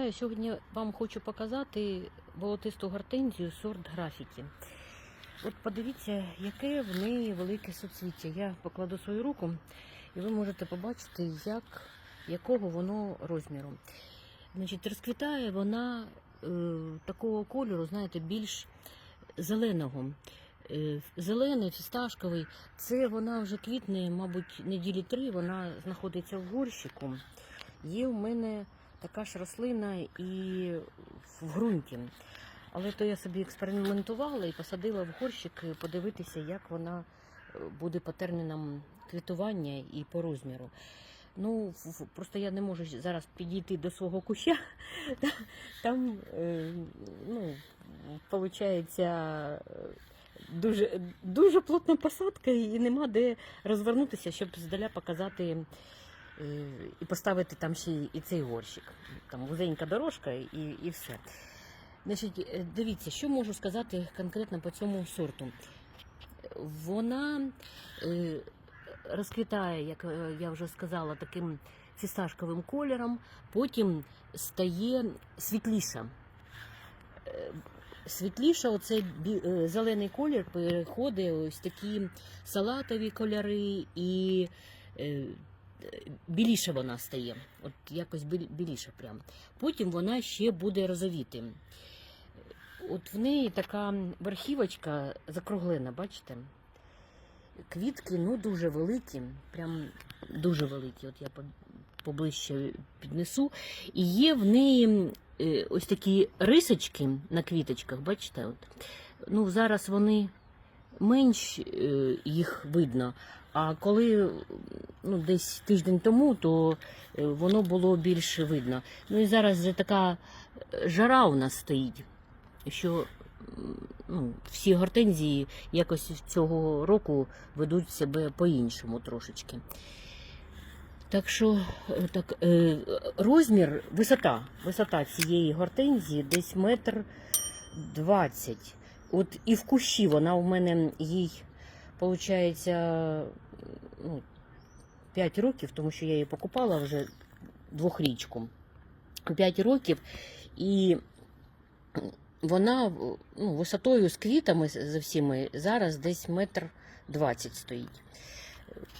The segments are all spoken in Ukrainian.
Вітаю! Сьогодні вам хочу показати болотисту гортензію сорт графіті. От подивіться, яке в неї велике суцвіття. Я покладу свою руку, і ви можете побачити, як, якого воно розміру. Значить, розквітає вона е, такого кольору, знаєте, більш зеленого. Е, Зелений, фісташковий. Це вона вже квітне, мабуть, неділі три. Вона знаходиться в горщику. Є в мене така ж рослина і в ґрунті. Але то я собі експериментувала і посадила в горщик подивитися, як вона е, буде по термінам квітування і по розміру. Ну, просто я не можу зараз підійти до свого куща. Там, е, ну, виходить, дуже, дуже плотна посадка і нема де розвернутися, щоб здаля показати е, і поставити там ще і цей горщик. Там вузенька дорожка і, і все. Значить, е, дивіться, що можу сказати конкретно по цьому сорту. Вона е, розквітає, як е, я вже сказала, таким фісташковим кольором, потім стає світліша. Світліша, оцей зелений колір переходить ось такі салатові кольори і е, біліша вона стає. От якось біліша прям. Потім вона ще буде розовіти. От в неї така верхівочка закруглена, бачите? Квітки ну дуже великі, прям дуже великі. От я поближче піднесу. І є в неї е, ось такі рисочки на квіточках, бачите? От. Ну, зараз вони менш е, їх видно. А коли ну, десь тиждень тому, то е, воно було більш видно. Ну і зараз така е, жара у нас стоїть, що ну, всі гортензії якось цього року ведуть себе по-іншому трошечки. Так що е, так, розмір, висота, висота цієї гортензії десь метр двадцять. От і в кущі вона у мене їй, виходить, ну, 5 років, тому що я її покупала вже двохрічку. 5 років, і вона ну, висотою з квітами з всіми зараз десь метр двадцять стоїть.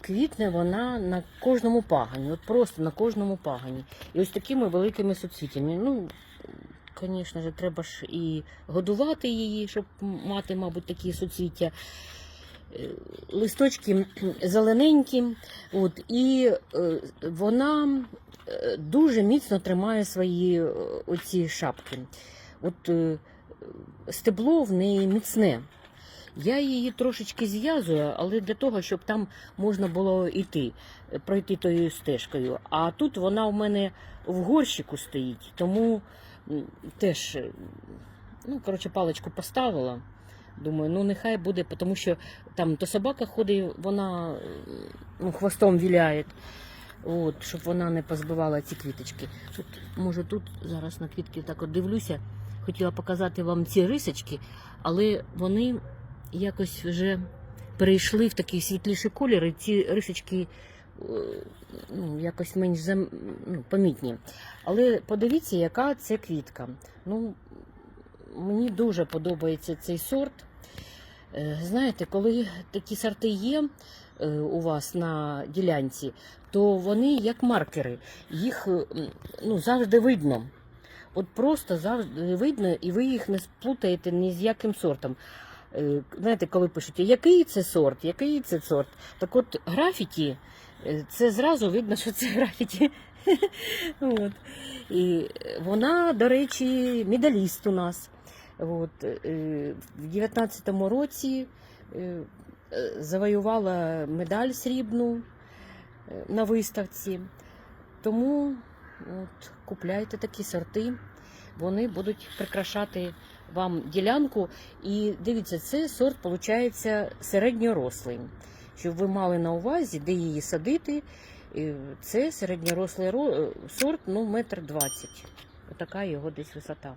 Квітне вона на кожному пагані, от просто на кожному пагані. І ось такими великими суцвітями. Ну, звісно треба ж і годувати її, щоб мати, мабуть, такі суцвіття. Листочки зелененькі, от, і е, вона е, дуже міцно тримає свої е, оці шапки. От стебло в неї міцне. Я її трошечки зв'язую, але для того, щоб там можна було йти, пройти тою стежкою. А тут вона в мене в горщику стоїть, тому теж, ну, коротше, паличку поставила. Думаю, ну нехай буде, тому що там то собака ходить, вона е, ну, хвостом віляє, от, щоб вона не позбивала ці квіточки. От, може, тут зараз на квітки так от дивлюся, хотіла показати вам ці рисочки, але вони якось вже перейшли в такий світліший колір, і ці рисочки е, ну, якось менш зам... ну, помітні. Але подивіться, яка це квітка. Ну, мені дуже подобається цей сорт. Е, Знаєте, коли такі сорти є е, у вас на ділянці, то вони як маркери. Їх е, ну, завжди видно. От просто завжди видно, і ви їх не сплутаєте ні з яким сортом. Знаєте, коли пишуть, який це сорт, який це сорт. Так от графіті, це зразу видно, що це графіті. От. І вона, до речі, медаліст у нас. От, е, в 19-му році е, е, завоювала медаль срібну е, на виставці. Тому от, купляйте такі сорти, вони будуть прикрашати вам ділянку. І дивіться, це сорт, виходить, середньорослий. Щоб ви мали на увазі, де її садити. Е, Це середньорослий е, сорт, ну, метр двадцять. Отака його десь висота.